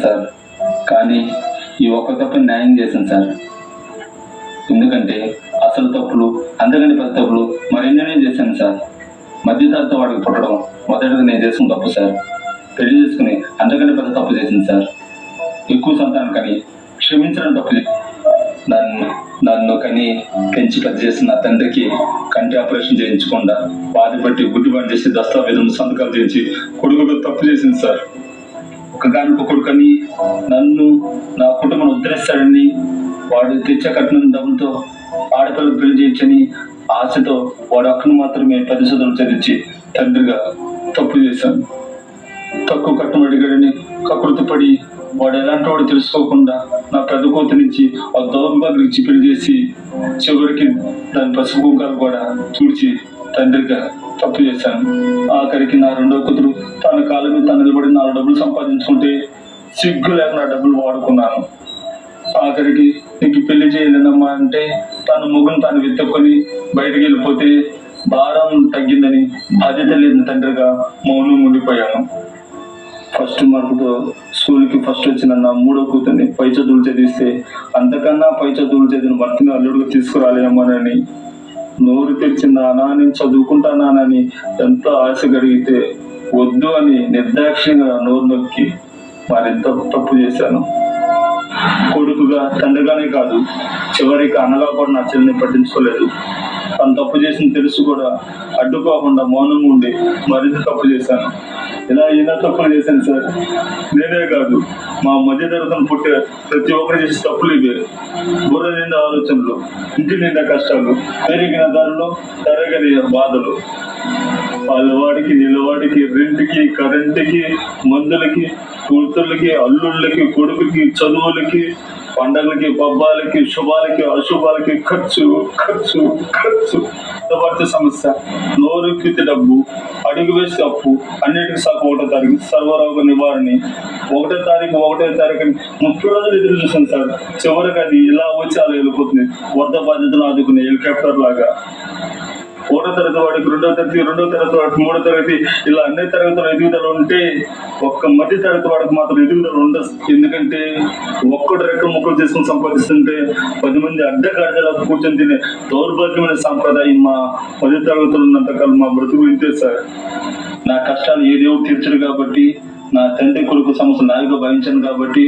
Sir. కానీ ఈ ఒక్క తప్పు న్యాయం చేశాను సార్. ఎందుకంటే అసలు తప్పులు అంతకంటే పెద్ద తప్పులు మరెన్నో చేశాను సార్. మధ్యతరతో వాడికి పుట్టడం మొదటిగా నేను చేసిన తప్పు సార్. పెళ్ళి చేసుకుని అంతకంటే పెద్ద తప్పు చేసింది సార్. ఎక్కువ సంతానం కానీ క్షమించడం తప్పు నన్ను నన్ను కని పెంచి పెద్ద చేసిన నా తండ్రికి కంటి ఆపరేషన్ చేయించకుండా బాధపట్టి గుడ్డిబాటు చేసి దస్తావేజం సంతకాలు చేయించి కొడుకు తప్పు చేసింది సార్. ఒక కొడుకని నన్ను నా కుటుంబం ఉద్ధరిస్తాడని వాడు తెచ్చే కట్నం డబ్బులతో ఆడపిల్లలు పెళ్ళి చేయించని ఆశతో వాడు అక్కను మాత్రమే పరిశోధనలు చదివించి తండ్రిగా తప్పు చేశాను. తక్కువ కట్టం అడిగాడని కకృతపడి వాడు ఎలాంటి వాడు తెలుసుకోకుండా నా పెద్ద కూతురు నుంచి ఆ దౌర్భాగ్యం ఇచ్చి పెళ్ళి చేసి చివరికి దాని పసుపు కుంకాలు కూడా తుడిచి తండ్రిగా తప్పు చేశాను. ఆఖరికి నా రెండో కూతురు డబ్బులు సంపాదించుకుంటే సిగ్గు లేక నా డబ్బులు వాడుకున్నాను. ఆఖరికి నీకు పెళ్ళి చేయలేదమ్మా అంటే తన ముగ్గును తాను వెతుక్కొని బయటికి వెళ్ళిపోతే భారం తగ్గిందని బాధ్యత లేని తండ్రిగా మౌనం ఉండిపోయాను. ఫస్ట్ మార్కుతో స్కూల్కి ఫస్ట్ వచ్చిన నా మూడో కూతుర్ని పై చదువులు చదివిస్తే అంతకన్నా పై చదువులు చదివిన భర్తని అల్లుడికి తీసుకురాలేమోనని నోరు తెరిచి నాన్న నేను చదువుకుంటానానని ఎంతో ఆశ కలిగితే వద్దు అని నిర్దాక్షిణ్యంగా నోరు నొక్కి మరింత తప్పు చేశాను. కొడుకుగా తండ్రిగానే కాదు చివరికి అన్నగా కూడా నా చెల్లిని పట్టించుకోలేదు. తను తప్పు చేసిన తెలుసు కూడా అడ్డుకోకుండా మౌనంగా ఉండి మరింత తప్పు చేశాను. ఇలా ఎన్నో తప్పులు చేశాను సార్. నేనే కాదు మా మధ్య తరగతిని పుట్టే ప్రతి ఒక్కరు చేసే తప్పులు ఇవే. బుర్ర నిండా ఆలోచనలు ఇంటి నిండా కష్టాలు పెరిగిన దారిలో తరగని బాధలు. అలవాడికి నిలవాడికి రెంట్కి కరెంటుకి మందులకి కూతుర్లకి అల్లుళ్ళకి కొడుకుకి చదువులకి పండగలకి పబ్బాలకి శుభాలకి అశుభాలకి ఖర్చు ఖర్చు ఖర్చు. పడితే సమస్య. నోరెక్కితే డబ్బు అడుగు వేసి అప్పు అన్నిటికి సగం ఒకటో తారీఖు సర్వరోగ నివారణ. ఒకటో తారీఖు ఒకటో తారీఖు అని ముప్పై రోజులు ఎదురు చూసాను సార్. చివరికి అది ఇలా వచ్చి అలా వెళ్ళిపోతుంది. వరద బాధ్యతలు ఆదుకునే హెలికాప్టర్ లాగా. ఒకటో తరగతి వాడికి రెండో తరగతి రెండో తరగతి వాడికి మూడో తరగతి ఇలా అన్ని తరగతులు ఎదుగుదల ఉంటే ఒక్క మధ్య తరగతి వాడికి మాత్రం ఎదుగుదల ఉండదు. ఎందుకంటే ఒక్కడు రెక్క ముక్కలు చేసుకుని సంపాదిస్తుంటే పది మంది అడ్డగాడిదలా కూర్చొని తినే దౌర్భాగ్యమైన సాంప్రదాయం మా పది తరగతులు ఉన్నంతకాలం మా బ్రతుకు ఇంతే సార్. నా కష్టాలు ఏ దేవుడు తీర్చడు కాబట్టి నా తండ్రి కొడుకు సమస్య నాయుగా భావించాను కాబట్టి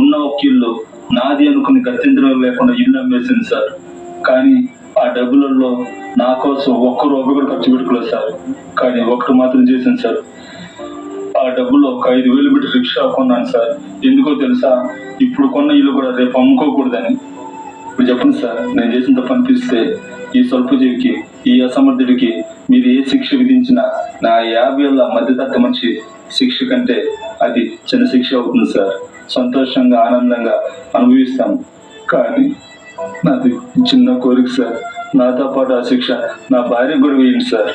ఉన్న ఒక ఇల్లు నాది అనుకుని గత్యంతరం లేకుండా ఇల్లు అమ్మేసింది సార్. కానీ ఆ డబ్బులలో నా కోసం రూపాయి కూడా ఖర్చు పెట్టుకోలేదు సార్. కానీ ఒకటి మాత్రం చేశాను సార్. ఆ డబ్బులో ఒక ఐదు వేలు పెట్టి రిక్షా కొన్నాను సార్. ఎందుకో తెలుసా? ఇప్పుడు కొన్న ఇల్లు కూడా రేపు అమ్ముకోకూడదని. ఇప్పుడు చెప్పండి సార్ నేను చేసిన తప్పు అనిపిస్తే ఈ స్వల్పజీవికి ఈ అసమర్థుడికి మీరు ఏ శిక్ష విధించినా నా యాభై ఏళ్ళ మధ్యతత్వ మంచి శిక్ష కంటే అది చిన్న శిక్ష అవుతుంది సార్. సంతోషంగా ఆనందంగా అనుభవిస్తాం. కానీ నాది చిన్న కోరిక సార్. నాతో పాటు ఆ శిక్ష నా భార్య కూడా వేయండి సార్.